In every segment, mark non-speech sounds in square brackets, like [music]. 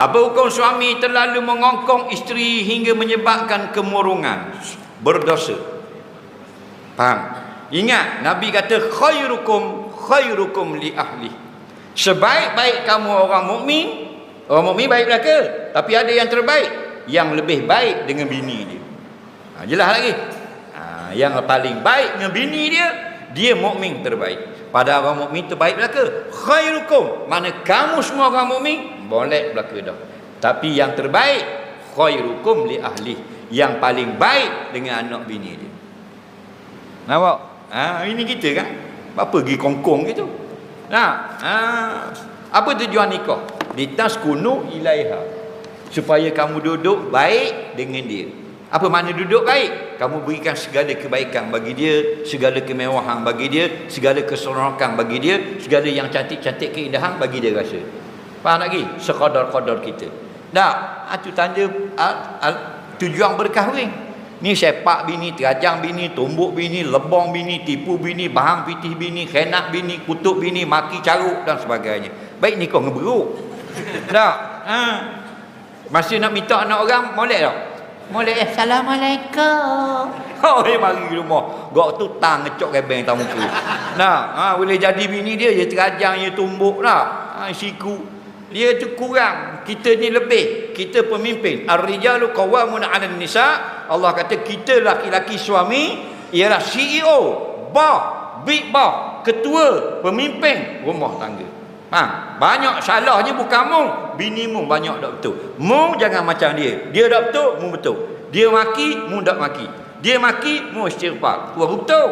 Apa hukum suami terlalu mengongkong isteri hingga menyebabkan kemurungan? Berdosa. Faham? Ingat, Nabi kata khairukum khairukum li ahli. Sebaik-baik kamu orang mukmin, orang mukmin baik belaka. Tapi ada yang terbaik, yang lebih baik dengan bini dia. Ha, jelas lagi. Ha, yang paling baik dengan bini dia, dia mukmin terbaik. Pada orang mukmin terbaik belaka. Khairukum, mana kamu semua orang mukmin boleh belaka dah. Tapi yang terbaik khairukum li ahli, yang paling baik dengan anak bini dia. Nampak? Ha, ini kita kan. Apa pergi kongkong gitu? Nah, ha, apa tujuan nikah? Litaskunu ilaiha. Supaya kamu duduk baik dengan dia. Apa makna duduk baik? Kamu berikan segala kebaikan bagi dia, segala kemewahan bagi dia, segala keseronokan bagi dia, segala yang cantik-cantik keindahan bagi dia rasa. Faham lagi? Sekadar-kadar kita. Dah, itu tanda a, a, tujuan berkahwin. Ni sepak bini, terajang bini, tumbuk bini, lebong bini, tipu bini, bahang pitih bini, khenak bini, kutuk bini, maki caruk dan sebagainya. Baik ni kau ngeberuk. Dah. Ha. Masih nak minta anak orang, molek tak? Molek. Assalamualaikum. [laughs] Oh, dia mari rumah. Gok tu tang ngecok rebeng tak muka. Nah, ha, boleh jadi bini dia, dia terajang, dia tumbuk lah. Ha, siku. Dia tu kurang. Kita ni lebih. Kita pemimpin. Ar-rijalu qawwamuna 'alan nisa. Allah kata kita laki-laki suami ialah CEO, boss, big boss, ketua, pemimpin rumah tangga. Ha, banyak salahnya bukan mu, bini mu banyak tak betul. Mu jangan macam dia. Dia tak betul, mu betul. Dia maki, mu tak maki. Dia maki, mu istighfar. Tu betul.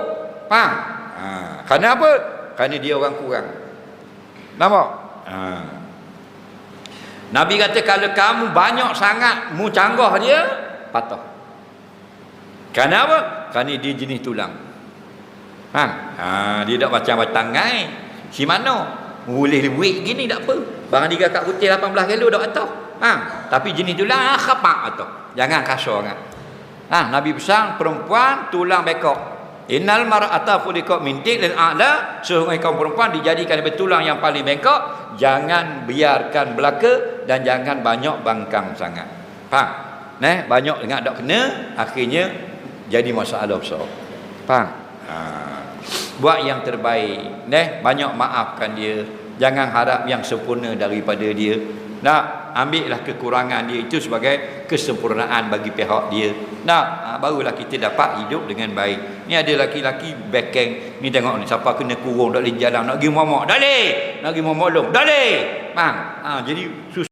Faham? Ha, kerana apa? Kerana dia orang kurang. Nampak? Ha. Nabi kata kalau kamu banyak sangat mu canggah dia, patah. Kerana apa? Kerana dia jenis tulang. Ha, ha dia tak macam batangai. Si mana? Boleh duit gini tak apa. Barang dia kat putih 18 kilo dak atas. Ha, tapi jenis tulang ah, khapak atas. Jangan kasar sangat. Ha, Nabi pesan perempuan tulang bekok. Innal mar'ata khuliqat min dan a'la, sesungguhnya kaum perempuan dijadikan dari tulang yang paling bengkok, jangan biarkan belaka dan jangan banyak bangkang sangat. Faham? Nah, banyak ingat tak kena, akhirnya jadi masalah besar. Faham? Ha. Buat yang terbaik. Nah, banyak maafkan dia. Jangan harap yang sempurna daripada dia. Nak ambillah kekurangan dia itu sebagai kesempurnaan bagi pihak dia. Nak ha, barulah kita dapat hidup dengan baik. Ni ada laki-laki bekeng. Ni tengok ni siapa kena kurung tak boleh jalan nak pergi mamak. Dah leh. Nak pergi mamak long. Dah leh. Faham? Ha, jadi susah